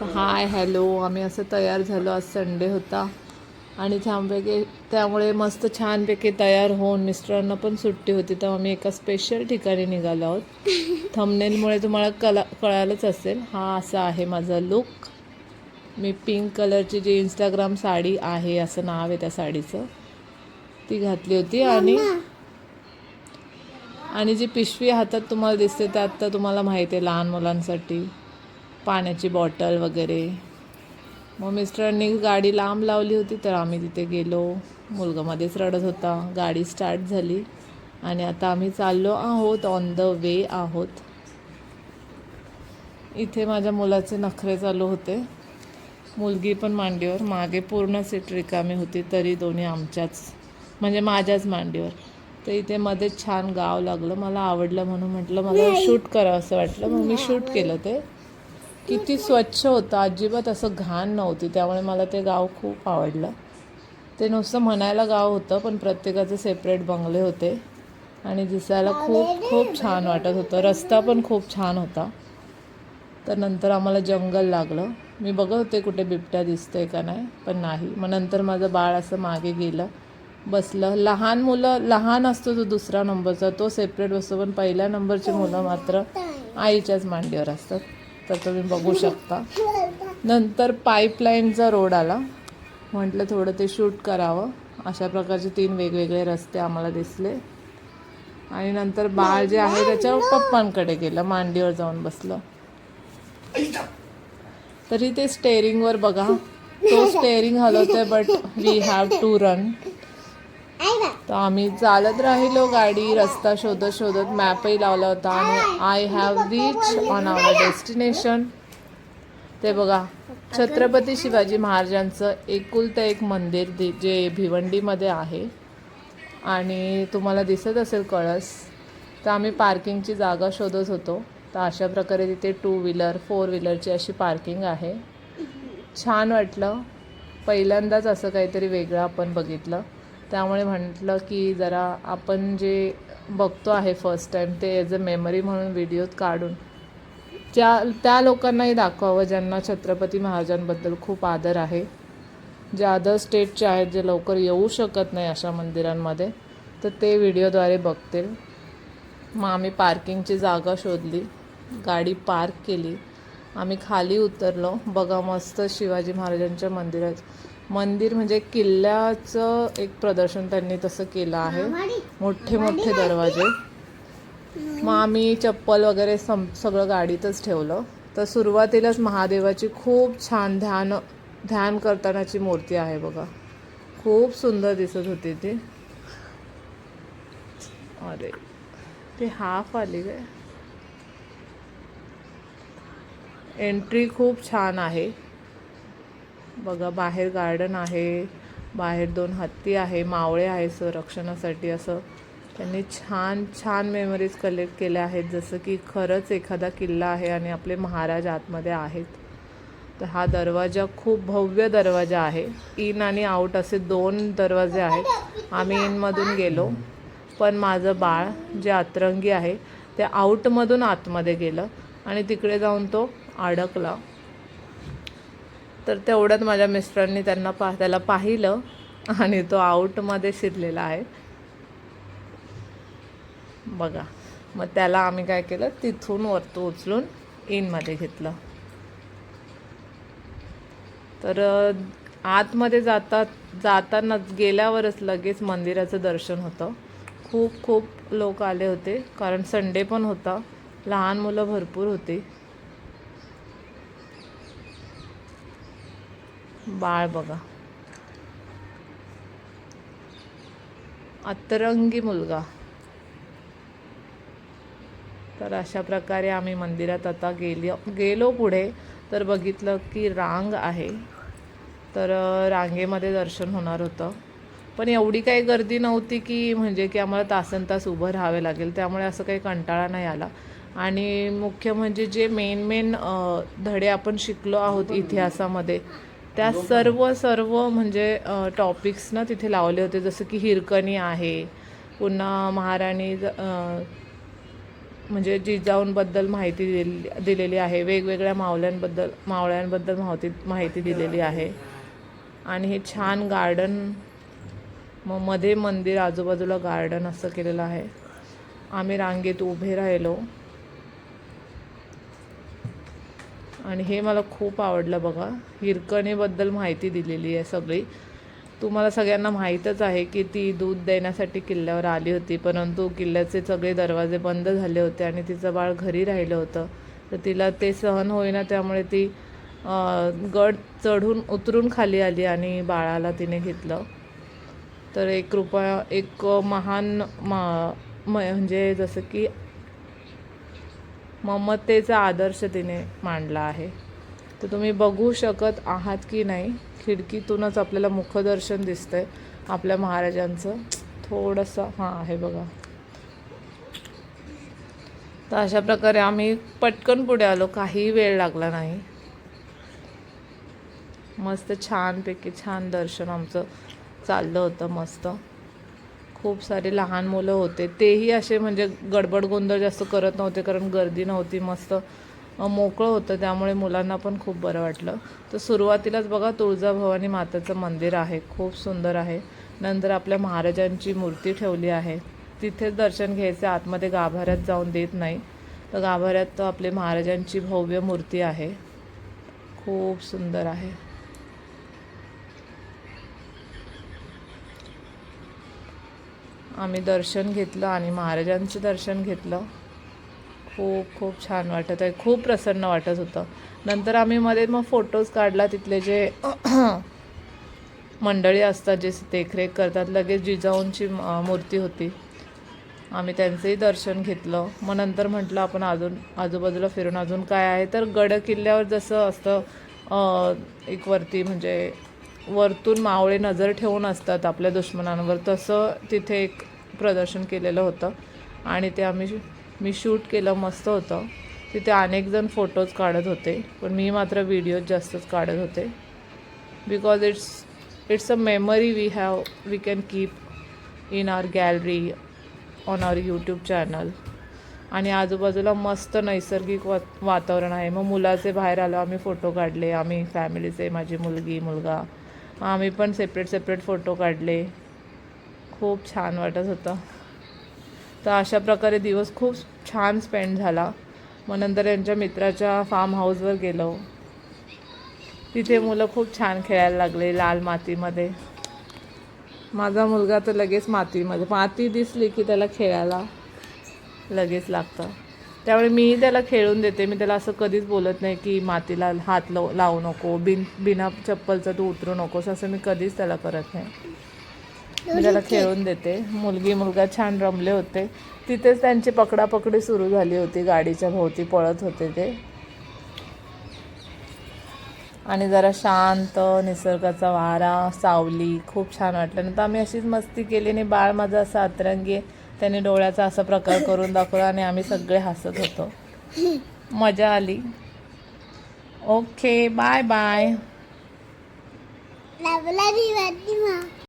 तर hi hello आम्ही असं तयार झालो आज संडे होता. आणि छानपैकी त्यामुळे मस्त छानपैकी तयार होऊन मिस्टरांना पण सुट्टी होती तर आम्ही एका स्पेशल ठिकाणी निघालो आहोत. थंबनेलमुळे तुम्हाला कला कळालंच असेल हा असा आहे माझा लुक मी पिंक कलरची जी इंस्टाग्राम साडी आहे असं नाव आहे त्या साडीचं ती घातली होती आणि आणि जी पिशवी हातात तुम्हाला दिसते त्यात तर तुम्हाला माहिती आहे लहान मुलांसाठी. पाण्याची बॉटल वगैरे. मग मिस्टरांनी गाडी लांब लावली होती तर आम्ही तिथे गेलो. मुलगा मध्येच रडत होता. गाडी स्टार्ट झाली आणि आता आम्ही चाललो आहोत ऑन द वे आहोत. इथे माझ्या मुलाचे नखरे चालू होते. मुलगी पण मांडीवर. मागे पूर्ण सीट रिकामी होती तरी दोन्ही आमच्याच म्हणजे माझ्याच मांडीवर. तर इथे मध्येच छान गाव लागलं. मला आवडलं म्हणून म्हटलं मला शूट करावं असं वाटलं. मग मी शूट केलं ते. किती स्वच्छ होतं. अजिबात असं घाण नव्हती. त्यामुळे मला ते गाव खूप आवडलं. ते नुसतं म्हणायला गाव होतं पण प्रत्येकाचे सेपरेट बंगले होते. आणि दिसायला खूप खूप छान वाटत होतं. रस्ता पण खूप छान होता. तर नंतर आम्हाला जंगल लागलं. मी बघत होते कुठे बिबट्या दिसते का नाही पण नाही. मग नंतर माझं बाळ असं मागे गेलं. बसलं. लहान मुलं लहान असतो तो दुसरा नंबरचा. तो सेपरेट बसतो पण पहिल्या नंबरची मुलं मात्र आईच्याच मांडीवर असतात. तर तुम्ही बघू शकता. नंतर पाईपलाईनचा रोड आला. म्हटलं थोडं ते शूट करावं. अशा प्रकारचे तीन वेगवेगळे रस्ते आम्हाला दिसले. आणि नंतर बाळ जे आहे त्याच्या पप्पांकडे गेलं मांडीवर जाऊन बसलं. तरी ते स्टेअरिंगवर बघा. तो steering हलवतोय but we have to run तर आम्ही चालत राहिलो गाडी रस्ता शोधत शोधत मॅपही लावला होता आणि I. Have reach on our destination ते बघा छत्रपती शिवाजी महाराजांचं एकुलतं एक मंदिर जे भिवंडीमध्ये आहे. आणि तुम्हाला दिसत असेल कळस. तर आम्ही पार्किंगची जागा शोधत होतो. तर अशा प्रकारे तिथे टू व्हीलर फोर व्हीलरची अशी पार्किंग आहे. छान वाटलं. पहिल्यांदाच असं काहीतरी वेगळं आपण बघितलं. त्यामुळे म्हटलं की जरा आपण जे बघतो आहे फर्स्ट टाईम ते ॲज अ मेमरी म्हणून व्हिडिओत काढून त्या त्या लोकांनाही दाखवावं ज्यांना छत्रपती महाराजांबद्दल खूप आदर आहे. जे अदर स्टेटचे आहेत जे लवकर येऊ शकत नाही अशा मंदिरांमध्ये तर ते व्हिडिओद्वारे बघतील. मग आम्ही पार्किंगची जागा शोधली गाडी पार्क केली. आम्ही खाली उतरलो. बघा मस्त शिवाजी महाराजांच्या मंदिरात मंदिर म्हणजे किल्ल्याचं एक प्रदर्शन त्यांनी तसं केलं आहे. मोठे मोठे दरवाजे. मग आम्ही चप्पल वगैरे सम सगळं गाडीतच ठेवलं. तर सुरुवातीलाच महादेवाची खूप छान ध्यान ध्यान करतानाची मूर्ती आहे बघा. खूप सुंदर दिसत होती ती. अरे ती हाफ आली काय एंट्री खूप छान आहे. बघा बाहेर गार्डन आहे बाहेर दोन हत्ती आहे मावळे आहे संरक्षणासाठी असं. त्यांनी छान छान मेमरीज कलेक्ट केल्या आहेत. जसं की खरंच एखादा किल्ला आहे आणि आपले महाराज आतमध्ये आहेत. तर हा दरवाजा खूप भव्य दरवाजा आहे. इन आणि आऊट असे दोन दरवाजे आहेत. आम्ही इनमधून गेलो. पण माझं बाळ जे अतरंगी आहे ते आऊटमधून आतमध्ये गेलं आणि तिकडे जाऊन तो अडकला. तर तेवढ्यात माझ्या मिस्टरांनी त्यांना पा त्याला पाहिलं आणि तो आऊटमध्ये शिरलेला आहे. बघा मग त्याला आम्ही काय केलं? तिथून वरतो उचलून इनमध्ये घेतलं. तर आतमध्ये जातात जाताना गेल्यावरच लगेच मंदिराचं दर्शन होतं. खूप खूप लोक आले होते कारण संडे पण होता. लहान मुलं भरपूर होती. बाळ बघा. अतरंगी मुलगा. तर अशा प्रकारे आम्ही मंदिरात आता गेली गेलो पुढे तर बघितलं की रांग आहे. तर रांगेमध्ये दर्शन होणार होतं. पण एवढी काही गर्दी नव्हती की म्हणजे की आम्हाला तासन तास उभं राहावे लागेल. त्यामुळे असं काही कंटाळा नाही आला. आणि मुख्य म्हणजे जे मेन मेन धडे आपण शिकलो आहोत इतिहासामध्ये त्या सर्व सर्व म्हणजे टॉपिक्स ना तिथे लावले होते. जसं की हिरकणी आहे. पुन्हा महाराणी म्हणजे जिजाऊंबद्दल माहिती दिली दिलेली आहे. वेगवेगळ्या मावल्यांबद्दल मावळ्यांबद्दल माहिती माहिती दिलेली आहे. आणि हे छान गार्डन मग मध्ये मंदिर आजूबाजूला गार्डन असं केलेलं आहे. आम्ही रांगेत उभे राहिलो. आणि हे मला खूप आवडलं बघा. हिरकणीबद्दल माहिती दिलेली आहे सगळी. तुम्हाला सगळ्यांना माहीतच आहे की ती दूध देण्यासाठी किल्ल्यावर आली होती. परंतु किल्ल्याचे सगळे दरवाजे बंद झाले होते आणि तिचं बाळ घरी राहिलं होतं. तर तिला ते सहन होईना त्यामुळे ती गड चढून उतरून खाली आली आणि बाळाला तिने घेतलं. तर एक कृपा एक महान मा म- म्हणजे जसं की ममतेचा आदर्श तिने मांडला आहे. तर तुम्ही बघू शकत आहात की नाही खिडकीतूनच आपल्याला मुखदर्शन दिसतंय आपल्या महाराजांचं. थोडंसं हां आहे बघा. तर अशा प्रकारे आम्ही पटकन पुढे आलो काही वेळ लागला नाही. मस्त छानपैकी छान दर्शन आमचं चाललं होतं मस्त. खूप सारे लहान मुलं होते. तेही असे म्हणजे गडबड गोंधळ जास्त करत नव्हते कारण गर्दी नव्हती मस्त मोकळं होतं. त्यामुळे मुलांना पण खूप बरं वाटलं. तर सुरुवातीलाच बघा तुळजाभवानी माताचं मंदिर आहे. खूप सुंदर आहे. नंतर आपल्या महाराजांची मूर्ती ठेवली आहे. तिथेच दर्शन घ्यायचे आतमध्ये गाभाऱ्यात जाऊन देत नाही. तर गाभाऱ्यात आपले महाराजांची भव्य मूर्ती आहे. खूप सुंदर आहे. आम्ही दर्शन घेतलं आणि महाराजांचं दर्शन घेतलं. खूप खूप छान वाटत आहे. खूप प्रसन्न वाटत होतं. नंतर आम्ही मध्ये मग फोटोज काढला तिथले जे मंडळी असतात जे देखरेख करतात लगेच जिजाऊंची मूर्ती होती. आम्ही त्यांचंही दर्शन घेतलं. मग नंतर म्हटलं आपण अजून आजूबाजूला फिरून अजून काय आहे? तर गड किल्ल्यावर जसं असतं एक वरती म्हणजे वरतून मावळे नजर ठेवून असतात आपल्या दुश्मनांवर. तसं तिथे एक प्रदर्शन केलेलं होतं. आणि ते आम्ही मी शूट केलं मस्त होतं. तिथे अनेक जण फोटोज काढत होते. पण मी मात्र व्हिडिओज जास्तच काढत होते. Because it's it's a memory we have we can keep in our gallery on our YouTube channel. आणि आजूबाजूला मस्त नैसर्गिक वा वातावरण आहे. मग मुलाचे बाहेर आलो आम्ही फोटो काढले. आम्ही फॅमिलीचे माझी मुलगी मुलगा. मग आम्ही पण सेपरेट सेपरेट फोटो काढले. खूप छान वाटत होतं. तर अशा प्रकारे दिवस खूप छान स्पेंड झाला. मग नंतर यांच्या मित्राच्या फार्म हाऊसवर गेलो. तिथे मुलं खूप छान खेळायला लागले लाल मातीमध्ये. माझा मुलगा तर लगेच मातीमध्ये माती दिसली की त्याला खेळायला लगेच लागतं. त्यामुळे मी त्याला खेळून देते. मी त्याला असं कधीच बोलत नाही की मातीला हात लाव लावू नको बिन बिना चप्पलचं तू उतरू नकोस असं मी कधीच त्याला करत नाही. मी त्याला खेळून देते. मुलगी मुलगा छान रमले होते. तिथेच त्यांची पकडापकडी सुरू झाली होती. गाडीच्या भोवती पळत होते ते. आणि जरा शांत निसर्गाचा वारा सावली खूप छान वाटलं. नंतर आम्ही अशीच मस्ती केली आणि बाळ माझं असं अतरंगी आहे. त्याने डोळ्याचा असा प्रकार करून दाखवला आणि आम्ही सगळे हसत होतो. मजा आली. ओके बाय बाय लावला